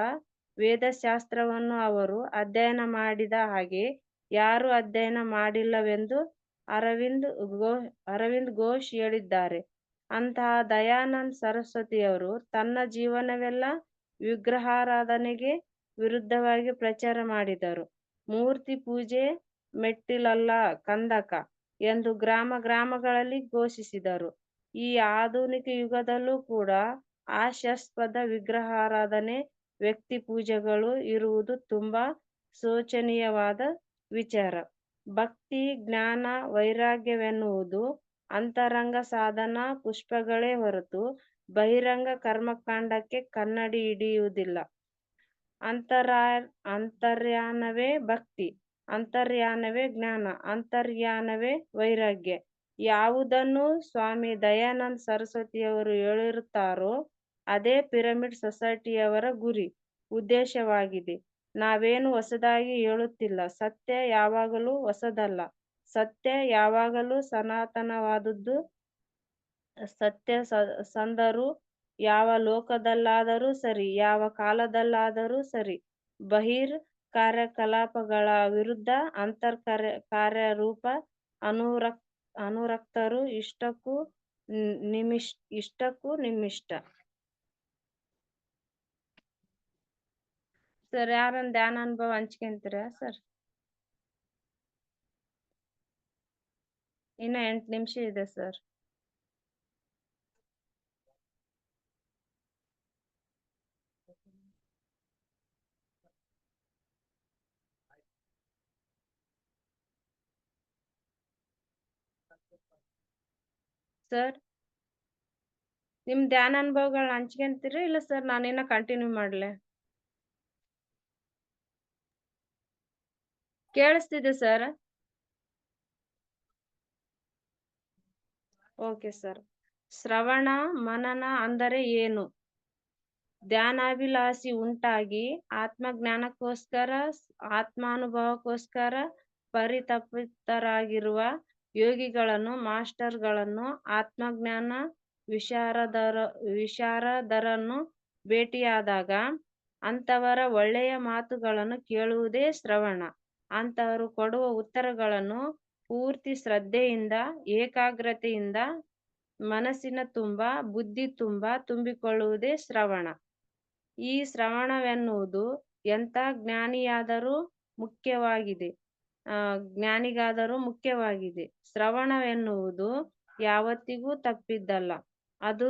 ವೇದಶಾಸ್ತ್ರವನ್ನು ಅವರು ಅಧ್ಯಯನ ಮಾಡಿದ ಹಾಗೆ ಯಾರು ಅಧ್ಯಯನ ಮಾಡಿಲ್ಲವೆಂದು ಅರವಿಂದ್ ಘೋ ಅರವಿಂದ್ ಘೋಷ್ ಹೇಳಿದ್ದಾರೆ. ಅಂತಹ ದಯಾನಂದ್ ಸರಸ್ವತಿಯವರು ತನ್ನ ಜೀವನವೆಲ್ಲ ವಿಗ್ರಹಾರಾಧನೆಗೆ ವಿರುದ್ಧವಾಗಿ ಪ್ರಚಾರ ಮಾಡಿದರು. ಮೂರ್ತಿ ಪೂಜೆ ಮೆಟ್ಟಿಲಲ್ಲ ಕಂದಕ ಎಂದು ಗ್ರಾಮ ಗ್ರಾಮಗಳಲ್ಲಿ ಘೋಷಿಸಿದರು. ಈ ಆಧುನಿಕ ಯುಗದಲ್ಲೂ ಕೂಡ ಹಾಸ್ಯಾಸ್ಪದ ವಿಗ್ರಹಾರಾಧನೆ, ವ್ಯಕ್ತಿ ಪೂಜೆಗಳು ಇರುವುದು ತುಂಬಾ ಶೋಚನೀಯವಾದ ವಿಚಾರ. ಭಕ್ತಿ, ಜ್ಞಾನ, ವೈರಾಗ್ಯವೆನ್ನುವುದು ಅಂತರಂಗ ಸಾಧನ ಪುಷ್ಪಗಳೇ ಹೊರತು ಬಹಿರಂಗ ಕರ್ಮಕಾಂಡಕ್ಕೆ ಕನ್ನಡಿ ಹಿಡಿಯುವುದಿಲ್ಲ. ಅಂತರ ಅಂತರ್ಯಾನವೇ ಭಕ್ತಿ, ಅಂತರ್ಯಾನವೇ ಜ್ಞಾನ, ಅಂತರ್ಯಾನವೇ ವೈರಾಗ್ಯ. ಯಾವುದನ್ನು ಸ್ವಾಮಿ ದಯಾನಂದ ಸರಸ್ವತಿಯವರು ಹೇಳಿರುತ್ತಾರೋ ಅದೇ ಪಿರಮಿಡ್ ಸೊಸೈಟಿಯವರ ಗುರಿ, ಉದ್ದೇಶವಾಗಿದೆ. ನಾವೇನು ಹೊಸದಾಗಿ ಹೇಳುತ್ತಿಲ್ಲ, ಸತ್ಯ ಯಾವಾಗಲೂ ಹೊಸದಲ್ಲ. ಸತ್ಯ ಯಾವಾಗಲೂ ಸನಾತನವಾದದ್ದು. ಸತ್ಯ ಸಂದರು ಯಾವ ಲೋಕದಲ್ಲಾದರೂ ಸರಿ, ಯಾವ ಕಾಲದಲ್ಲಾದರೂ ಸರಿ. ಬಹಿರ್ ಕಾರ್ಯಕಲಾಪಗಳ ವಿರುದ್ಧ ಅಂತರ್ ಕಾರ್ಯ ಕಾರ್ಯರೂಪ ಅನುರಕ್, ಅನುರಕ್ತರು ಇಷ್ಟಕ್ಕೂ ನಿಮಿಷ್, ಇಷ್ಟಕ್ಕೂ ನಿಮ್ಮಿಷ್ಟ. ಸರ್ ಯಾರನ್ನ ಧ್ಯಾನ ಅನುಭವ ಹಂಚ್ಕೊಂತೀರಾ ಸರ್? ಇನ್ನ ಎಂಟು ನಿಮಿಷ ಇದೆ, ಸರ್. ಸರ್, ನಿಮ್ ಧ್ಯಾನ ಅನುಭವಗಳನ್ನ ಹಂಚ್ಕೊಂತೀರಿ ಇಲ್ಲ ಸರ್ ನಾನೇನ ಕಂಟಿನ್ಯೂ ಮಾಡ್ಲೆ? ಕೇಳಿಸ್ತಿದೆ, ಸರ್. Okay sir. ಶ್ರವಣ ಮನನ ಅಂದರೆ ಏನು? ಧ್ಯಾನಾಭಿಲಾಷಿ ಉಂಟಾಗಿ ಆತ್ಮಜ್ಞಾನಕ್ಕೋಸ್ಕರ, ಆತ್ಮಾನುಭವಕ್ಕೋಸ್ಕರ ಪರಿತಪಿತರಾಗಿರುವ ಯೋಗಿಗಳನ್ನು, ಮಾಸ್ಟರ್ಗಳನ್ನು, ಆತ್ಮಜ್ಞಾನ ವಿಶಾರದರ, ವಿಶಾರದರನ್ನು ಭೇಟಿಯಾದಾಗ ಅಂತವರ ಒಳ್ಳೆಯ ಮಾತುಗಳನ್ನು ಕೇಳುವುದೇ ಶ್ರವಣ. ಅಂತವರು ಕೊಡುವ ಉತ್ತರಗಳನ್ನು ಪೂರ್ತಿ ಶ್ರದ್ಧೆಯಿಂದ, ಏಕಾಗ್ರತೆಯಿಂದ, ಮನಸ್ಸಿನ ತುಂಬ, ಬುದ್ಧಿ ತುಂಬ ತುಂಬಿಕೊಳ್ಳುವುದೇ ಶ್ರವಣ. ಈ ಶ್ರವಣವೆನ್ನುವುದು ಎಂಥ ಜ್ಞಾನಿಯಾದರೂ ಮುಖ್ಯವಾಗಿದೆ. ಜ್ಞಾನಿಗಾದರೂ ಮುಖ್ಯವಾಗಿದೆ. ಶ್ರವಣವೆನ್ನುವುದು ಯಾವತ್ತಿಗೂ ತಪ್ಪಿದ್ದಲ್ಲ. ಅದು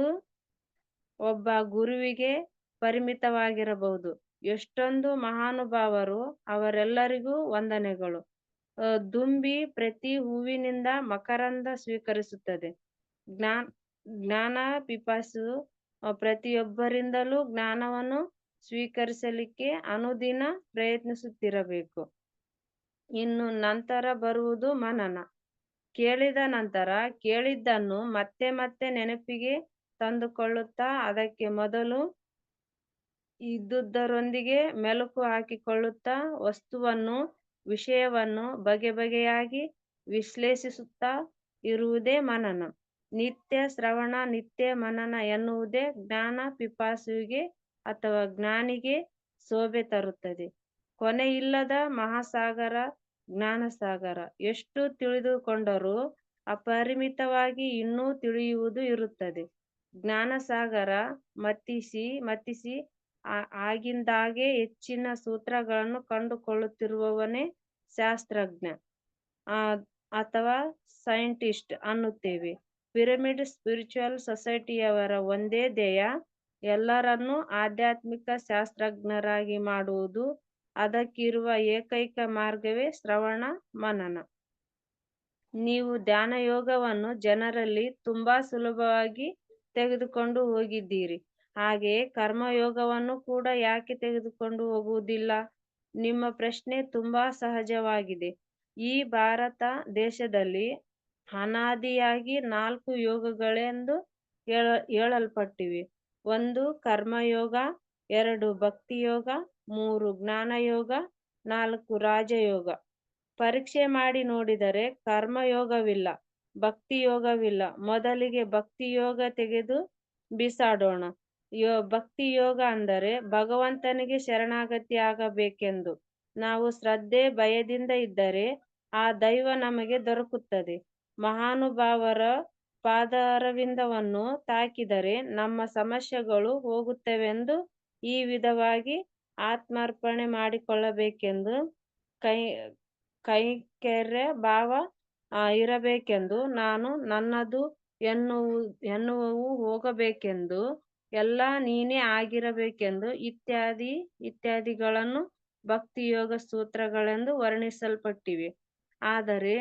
ಒಬ್ಬ ಗುರುವಿಗೆ ಪರಿಮಿತವಾಗಿರಬಹುದು. ಎಷ್ಟೊಂದು ಮಹಾನುಭಾವರು ಅವರೆಲ್ಲರಿಗೂ ವಂದನೆಗಳು. ದುಂಬಿ ಪ್ರತಿ ಹೂವಿನಿಂದ ಮಕರಂದ ಸ್ವೀಕರಿಸುತ್ತದೆ. ಜ್ಞಾ, ಜ್ಞಾನ ಪಿಪಾಸು ಪ್ರತಿಯೊಬ್ಬರಿಂದಲೂ ಜ್ಞಾನವನ್ನು ಸ್ವೀಕರಿಸಲಿಕ್ಕೆ ಅನುದಿನ ಪ್ರಯತ್ನಿಸುತ್ತಿರಬೇಕು. ಇನ್ನು ನಂತರ ಬರುವುದು ಮನನ. ಕೇಳಿದ ನಂತರ ಕೇಳಿದ್ದನ್ನು ಮತ್ತೆ ಮತ್ತೆ ನೆನಪಿಗೆ ತಂದುಕೊಳ್ಳುತ್ತಾ ಅದಕ್ಕೆ ಮೊದಲು ಇದ್ದುದರೊಂದಿಗೆ ಮೆಲುಕು ಹಾಕಿಕೊಳ್ಳುತ್ತಾ ವಸ್ತುವನ್ನು ವಿಷಯವನ್ನು ಬಗೆ ಬಗೆಯಾಗಿ ವಿಶ್ಲೇಷಿಸುತ್ತಾ ಇರುವುದೇ ಮನನ. ನಿತ್ಯ ಶ್ರವಣ, ನಿತ್ಯ ಮನನ ಎನ್ನುವುದೇ ಜ್ಞಾನ ಪಿಪಾಸುವಿಗೆ ಅಥವಾ ಜ್ಞಾನಿಗೆ ಶೋಭೆ ತರುತ್ತದೆ. ಕೊನೆಯಿಲ್ಲದ ಮಹಾಸಾಗರ, ಜ್ಞಾನಸಾಗರ. ಎಷ್ಟು ತಿಳಿದುಕೊಂಡರೂ ಅಪರಿಮಿತವಾಗಿ ಇನ್ನೂ ತಿಳಿಯುವುದು ಇರುತ್ತದೆ. ಜ್ಞಾನಸಾಗರ ಮತ್ತಿಸಿ ಮತ್ತಿಸಿ ಆಗಿಂದಾಗೆ ಹೆಚ್ಚಿನ ಸೂತ್ರಗಳನ್ನು ಕಂಡುಕೊಳ್ಳುತ್ತಿರುವವನೇ ಶಾಸ್ತ್ರಜ್ಞ. ಅಥವಾ ಸೈಂಟಿಸ್ಟ್ ಅನ್ನುತ್ತೇವೆ. ಪಿರಮಿಡ್ ಸ್ಪಿರಿಚುವಲ್ ಸೊಸೈಟಿಯವರ ಒಂದೇ ಧ್ಯೇಯ, ಎಲ್ಲರನ್ನೂ ಆಧ್ಯಾತ್ಮಿಕ ಶಾಸ್ತ್ರಜ್ಞರಾಗಿ ಮಾಡುವುದು. ಅದಕ್ಕಿರುವ ಏಕೈಕ ಮಾರ್ಗವೇ ಶ್ರವಣ ಮನನ. ನೀವು ಧ್ಯಾನ ಯೋಗವನ್ನು ಜನರಲ್ಲಿ ತುಂಬಾ ಸುಲಭವಾಗಿ ತೆಗೆದುಕೊಂಡು ಹೋಗಿದ್ದೀರಿ. ಹಾಗೆಯೇ ಕರ್ಮಯೋಗವನ್ನು ಕೂಡ ಯಾಕೆ ತೆಗೆದುಕೊಂಡು ಹೋಗುವುದಿಲ್ಲ? ನಿಮ್ಮ ಪ್ರಶ್ನೆ ತುಂಬಾ ಸಹಜವಾಗಿದೆ. ಈ ಭಾರತ ದೇಶದಲ್ಲಿ ಅನಾದಿಯಾಗಿ ನಾಲ್ಕು ಯೋಗಗಳೆಂದು ಹೇಳ, ಹೇಳಲ್ಪಟ್ಟಿವೆ. ಒಂದು ಕರ್ಮಯೋಗ, ಎರಡು ಭಕ್ತಿ ಯೋಗ ಮೂರು ಜ್ಞಾನಯೋಗ, ನಾಲ್ಕು ರಾಜಯೋಗ. ಪರೀಕ್ಷೆ ಮಾಡಿ ನೋಡಿದರೆ ಕರ್ಮಯೋಗವಿಲ್ಲ, ಭಕ್ತಿಯೋಗವಿಲ್ಲ. ಮೊದಲಿಗೆ ಭಕ್ತಿಯೋಗ ತೆಗೆದು ಬಿಸಾಡೋಣ. ಯೋ, ಭಕ್ತಿ ಯೋಗ ಅಂದರೆ ಭಗವಂತನಿಗೆ ಶರಣಾಗತಿ ಆಗಬೇಕೆಂದು ನಾವು ಶ್ರದ್ಧೆ, ಭಯದಿಂದ ಇದ್ದರೆ ಆ ದೈವ ನಮಗೆ ದೊರಕುತ್ತದೆ. ಮಹಾನುಭಾವರ ಪಾದಾರವಿಂದವನ್ನು ತಾಕಿದರೆ ನಮ್ಮ ಸಮಸ್ಯೆಗಳು ಹೋಗುತ್ತವೆಂದು ಈ ವಿಧವಾಗಿ ಆತ್ಮಾರ್ಪಣೆ ಮಾಡಿಕೊಳ್ಳಬೇಕೆಂದು ಕೈ ಕೈಕೆರೆ ಭಾವ ಇರಬೇಕೆಂದು ನಾನು ನನ್ನದು ಎನ್ನುವು, ಎನ್ನುವವು ಹೋಗಬೇಕೆಂದು ಎಲ್ಲ ನೀನೇ ಆಗಿರಬೇಕೆಂದು ಇತ್ಯಾದಿ ಇತ್ಯಾದಿಗಳನ್ನು ಭಕ್ತಿ ಯೋಗ ಸೂತ್ರಗಳೆಂದು ವರ್ಣಿಸಲ್ಪಟ್ಟಿವೆ. ಆದರೆ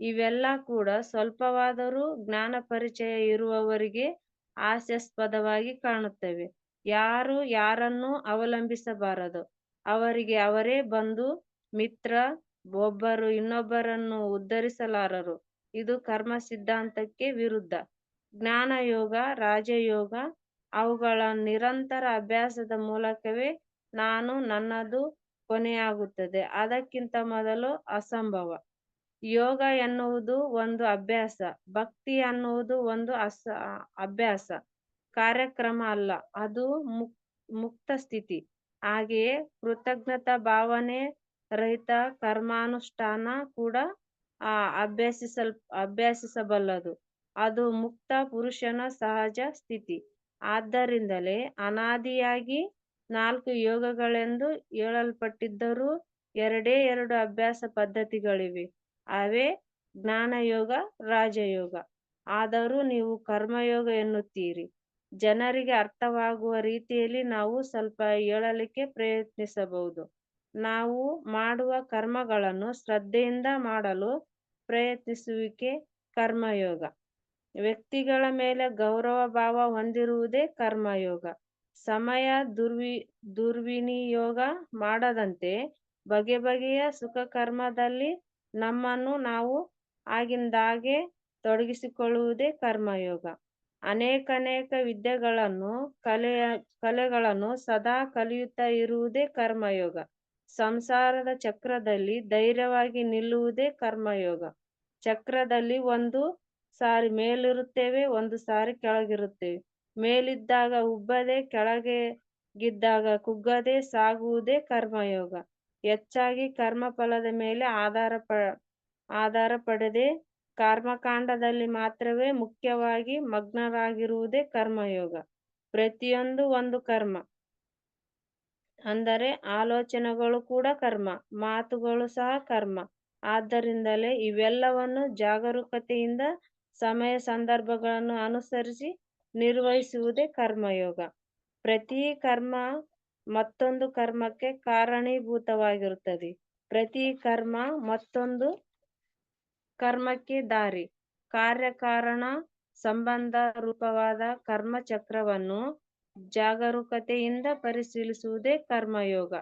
ಇವೆಲ್ಲ ಕೂಡ ಸ್ವಲ್ಪವಾದರೂ ಜ್ಞಾನ ಪರಿಚಯ ಇರುವವರಿಗೆ ಹಾಸ್ಯಾಸ್ಪದವಾಗಿ ಕಾಣುತ್ತವೆ. ಯಾರು ಯಾರನ್ನು ಅವಲಂಬಿಸಬಾರದು. ಅವರಿಗೆ ಅವರೇ ಬಂದು ಮಿತ್ರ, ಒಬ್ಬರು ಇನ್ನೊಬ್ಬರನ್ನು ಉದ್ಧರಿಸಲಾರರು. ಇದು ಕರ್ಮ ಸಿದ್ಧಾಂತಕ್ಕೆ ವಿರುದ್ಧ. ಜ್ಞಾನಯೋಗ, ರಾಜಯೋಗ ಅವುಗಳ ನಿರಂತರ ಅಭ್ಯಾಸದ ಮೂಲಕವೇ ನಾನು ನನ್ನದು ಕೊನೆಯಾಗುತ್ತದೆ. ಅದಕ್ಕಿಂತ ಮೊದಲು ಅಸಂಭವ. ಯೋಗ ಎನ್ನುವುದು ಒಂದು ಅಭ್ಯಾಸ. ಭಕ್ತಿ ಅನ್ನುವುದು ಒಂದು ಅಸ, ಅಭ್ಯಾಸ. ಕಾರ್ಯಕ್ರಮ ಅಲ್ಲ. ಅದು ಮುಕ್, ಮುಕ್ತ ಸ್ಥಿತಿ. ಹಾಗೆಯೇ ಕೃತಜ್ಞತಾ ಭಾವನೆ ರಹಿತ ಕರ್ಮಾನುಷ್ಠಾನ ಕೂಡ, ಆ, ಅಭ್ಯಾಸಿಸಲ್, ಅಭ್ಯಾಸಿಸಬಲ್ಲದು. ಅದು ಮುಕ್ತ ಪುರುಷನ ಸಹಜ ಸ್ಥಿತಿ. ಆದ್ದರಿಂದಲೇ ಅನಾದಿಯಾಗಿ ನಾಲ್ಕು ಯೋಗಗಳೆಂದು ಹೇಳಲ್ಪಟ್ಟಿದ್ದರೂ ಎರಡೇ ಎರಡು ಅಭ್ಯಾಸ ಪದ್ಧತಿಗಳಿವೆ. ಅವೇ ಜ್ಞಾನಯೋಗ, ರಾಜಯೋಗ. ಆದರೂ ನೀವು ಕರ್ಮಯೋಗ ಎನ್ನುತ್ತೀರಿ. ಜನರಿಗೆ ಅರ್ಥವಾಗುವ ರೀತಿಯಲ್ಲಿ ನಾವು ಸ್ವಲ್ಪ ಹೇಳಲಿಕ್ಕೆ ಪ್ರಯತ್ನಿಸಬಹುದು. ನಾವು ಮಾಡುವ ಕರ್ಮಗಳನ್ನು ಶ್ರದ್ಧೆಯಿಂದ ಮಾಡಲು ಪ್ರಯತ್ನಿಸುವಿಕೆ ಕರ್ಮಯೋಗ. ವ್ಯಕ್ತಿಗಳ ಮೇಲೆ ಗೌರವ ಭಾವ ಹೊಂದಿರುವುದೇ ಕರ್ಮಯೋಗ. ಸಮಯ ದುರ್ವಿ, ದುರ್ವಿನಿಯೋಗ ಮಾಡದಂತೆ ಬಗೆ ಬಗೆಯ ಸುಖ ಕರ್ಮದಲ್ಲಿ ನಮ್ಮನ್ನು ನಾವು ಆಗಿಂದಾಗೆ ತೊಡಗಿಸಿಕೊಳ್ಳುವುದೇ ಕರ್ಮಯೋಗ. ಅನೇಕನೇಕ ವಿದ್ಯೆಗಳನ್ನು ಕಲೆಯ ಕಲೆಗಳನ್ನು ಸದಾ ಕಲಿಯುತ್ತಾ ಇರುವುದೇ ಕರ್ಮಯೋಗ. ಸಂಸಾರದ ಚಕ್ರದಲ್ಲಿ ಧೈರ್ಯವಾಗಿ ನಿಲ್ಲುವುದೇ ಕರ್ಮಯೋಗ. ಚಕ್ರದಲ್ಲಿ ಒಂದು ಸಾರಿ ಮೇಲಿರುತ್ತೇವೆ, ಒಂದು ಸಾರಿ ಕೆಳಗಿರುತ್ತೇವೆ. ಮೇಲಿದ್ದಾಗ ಉಬ್ಬದೆ ಕೆಳಗೆ ಗಿದ್ದಾಗ ಕುಗ್ಗದೆ ಸಾಗುವುದೇ ಕರ್ಮಯೋಗ. ಹೆಚ್ಚಾಗಿ ಕರ್ಮ ಫಲದ ಮೇಲೆ ಆಧಾರ ಪ, ಆಧಾರ ಪಡೆದೆ ಕರ್ಮಕಾಂಡದಲ್ಲಿ ಮಾತ್ರವೇ ಮುಖ್ಯವಾಗಿ ಮಗ್ನರಾಗಿರುವುದೇ ಕರ್ಮಯೋಗ. ಪ್ರತಿಯೊಂದು ಒಂದು ಕರ್ಮ. ಅಂದರೆ ಆಲೋಚನೆಗಳು ಕೂಡ ಕರ್ಮ, ಮಾತುಗಳು ಸಹ ಕರ್ಮ. ಆದ್ದರಿಂದಲೇ ಇವೆಲ್ಲವನ್ನು ಜಾಗರೂಕತೆಯಿಂದ ಸಮಯ ಸಂದರ್ಭಗಳನ್ನು ಅನುಸರಿಸಿ ನಿರ್ವಹಿಸುವುದೇ ಕರ್ಮಯೋಗ. ಪ್ರತಿ ಕರ್ಮ ಮತ್ತೊಂದು ಕರ್ಮಕ್ಕೆ ಕಾರಣೀಭೂತವಾಗಿರುತ್ತದೆ. ಪ್ರತಿ ಕರ್ಮ ಮತ್ತೊಂದು ಕರ್ಮಕ್ಕೆ ದಾರಿ. ಕಾರ್ಯಕಾರಣ ಸಂಬಂಧ ರೂಪವಾದ ಕರ್ಮ ಚಕ್ರವನ್ನು ಜಾಗರೂಕತೆಯಿಂದ ಪರಿಶೀಲಿಸುವುದೇ ಕರ್ಮಯೋಗ.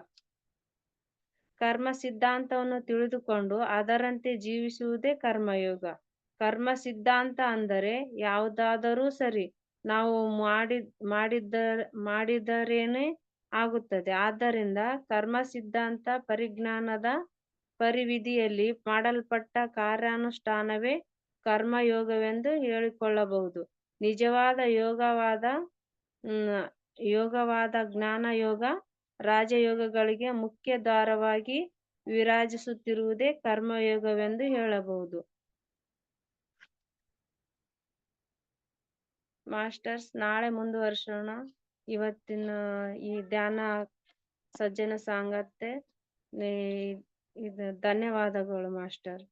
ಕರ್ಮ ಸಿದ್ಧಾಂತವನ್ನು ತಿಳಿದುಕೊಂಡು ಅದರಂತೆ ಜೀವಿಸುವುದೇ ಕರ್ಮಯೋಗ. ಕರ್ಮ ಸಿದ್ಧಾಂತ ಅಂದರೆ ಯಾವುದಾದರೂ ಸರಿ ನಾವು ಮಾಡಿ ಮಾಡಿದ್ದ ಮಾಡಿದರೇನೆ ಆಗುತ್ತದೆ. ಆದ್ದರಿಂದ ಕರ್ಮ ಸಿದ್ಧಾಂತ ಪರಿಜ್ಞಾನದ ಪರಿವಿಧಿಯಲ್ಲಿ ಮಾಡಲ್ಪಟ್ಟ ಕಾರ್ಯಾನುಷ್ಠಾನವೇ ಕರ್ಮಯೋಗವೆಂದು ಹೇಳಿಕೊಳ್ಳಬಹುದು. ನಿಜವಾದ ಯೋಗವಾದ ಯೋಗವಾದ ಜ್ಞಾನ ಯೋಗ ರಾಜಯೋಗಗಳಿಗೆ ಮುಖ್ಯ ದ್ವಾರವಾಗಿ ವಿರಾಜಿಸುತ್ತಿರುವುದೇ ಕರ್ಮಯೋಗವೆಂದು ಹೇಳಬಹುದು. ಮಾಸ್ಟರ್ಸ್ ನಾಳೆ ಮುಂದುವರ್ಸೋಣ. ಇವತ್ತಿನ ಈ ಧ್ಯಾನ ಸಜ್ಜನ ಸಾಂಗತ್ತೆ. ಇದು ಧನ್ಯವಾದಗಳು ಮಾಸ್ಟರ್.